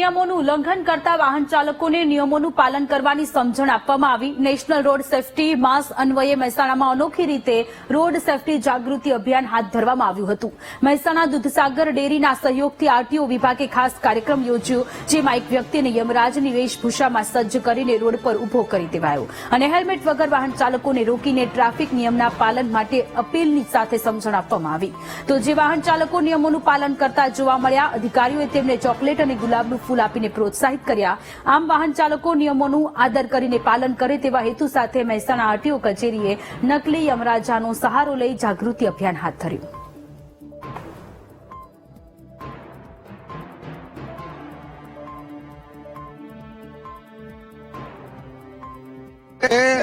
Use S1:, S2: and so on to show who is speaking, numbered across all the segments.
S1: નિયમોનું ઉલ્લંઘન કરતા વાહન ચાલકોને નિયમોનું પાલન કરવાની સમજણ આપવામાં આવી. નેશનલ રોડ સેફટી માસ અન્વયે મહેસાણામાં અનોખી રીતે રોડ સેફટી જાગૃતિ અભિયાન હાથ ધરવામાં આવ્યું હતું. મહેસાણા દૂધસાગર ડેરીના સહયોગથી આરટીઓ વિભાગે ખાસ કાર્યક્રમ યોજ્યો, જેમાં એક વ્યક્તિને યમરાજની વેશભૂષામાં સજ્જ કરીને રોડ પર ઊભો કરી દેવાયો. અને હેલ્મેટ વગર વાહન ચાલકોને રોકીને ટ્રાફિક નિયમના પાલન માટે અપીલની સાથે સમજણ આપવામાં આવી. તો જે વાહન ચાલકો નિયમોનું પાલન કરતા જોવા મળ્યા, અધિકારીઓએ તેમને ચોકલેટ અને ગુલાબનું ફૂલ આપીને પ્રોત્સાહિત કર્યા. આમ વાહન ચાલકો નિયમોનું આદર કરીને પાલન કરે તેવા હેતુ સાથે મહેસાણા આરટીઓ કચેરીએ નકલી યમરાજાનો સહારો લઈ જાગૃતિ અભિયાન હાથ ધર્યું.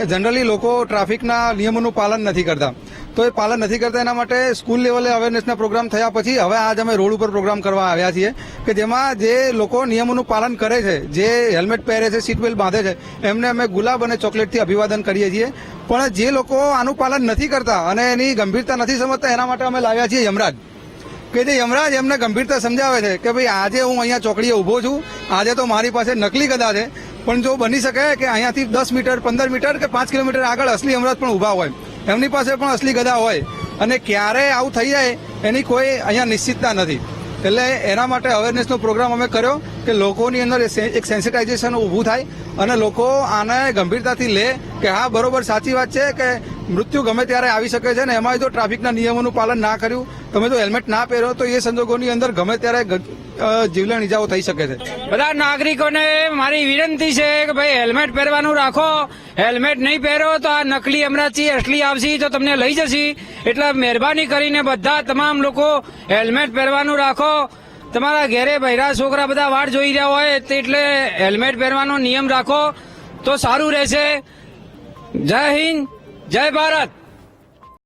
S2: જનરલી લોકો ટ્રાફિકના નિયમોનું પાલન નથી કરતા. તો એ પાલન નથી કરતા એના માટે સ્કૂલ લેવલે અવેરનેસના પ્રોગ્રામ થયા પછી હવે આજ અમે રોડ ઉપર પ્રોગ્રામ કરવા આવ્યા છીએ કે જેમાં જે લોકો નિયમોનું પાલન કરે છે, જે હેલ્મેટ પહેરે છે સીટ બેલ્ટ બાંધે છે, એમને અમે ગુલાબ અને ચોકલેટથી અભિવાદન કરીએ છીએ. પણ જે લોકો આનું પાલન નથી કરતા અને એની ગંભીરતા નથી સમજતા એના માટે અમે લાવ્યા છીએ યમરાજ. કે જે યમરાજ એમને ગંભીરતા સમજાવે છે કે ભાઈ આજે હું અહીંયા ચોકડીએ ઊભો છું, આજે તો મારી પાસે નકલી ગદા છે. પણ જો બની શકે કે અહીંયાથી દસ મીટર, પંદર મીટર કે પાંચ કિલોમીટર આગળ અસલી યમરાજ પણ ઊભા હોય એમની પાસે પણ અસલી ગદા હોય અને ક્યારે આવું થઈ જાય એની કોઈ અહીંયા નિશ્ચિતતા નથી. એટલે એના માટે અવેરનેસનો પ્રોગ્રામ અમે કર્યો કે લોકોની અંદર એક સેન્સિટાઇઝેશન ઊભું થાય અને લોકો આને ગંભીરતાથી લે કે હા, બરોબર, સાચી વાત છે કે મૃત્યુ ગમે ત્યારે આવી શકે છે ને એમાં જો ટ્રાફિકના નિયમોનું પાલન ના કર્યું. તમે જો હેલ્મેટ ના પહેરો તો એ સંજોગોની અંદર ગમે ત્યારે જીવલેણ ઇજાઓ થઈ શકે છે.
S3: બધા નાગરિકોને મારી વિનંતી છે કે ભાઈ હેલ્મેટ પહેરવાનું રાખો. હેલ્મેટ નહીં પહેરો તો આ નકલી અમરાચી અસલી આવશે, તો તમને લઈ જશે. એટલે મહેરબાની કરીને બધા તમામ લોકો હેલ્મેટ પહેરવાનું રાખો. તમારા ઘેરે બહેરા છોકરા બધા વાટ જોઈ રહ્યા હોય તે એટલે હેલ્મેટ પહેરવાનો નિયમ રાખો, તો સારું રહેશે. જય હિન્દ, જય ભારત.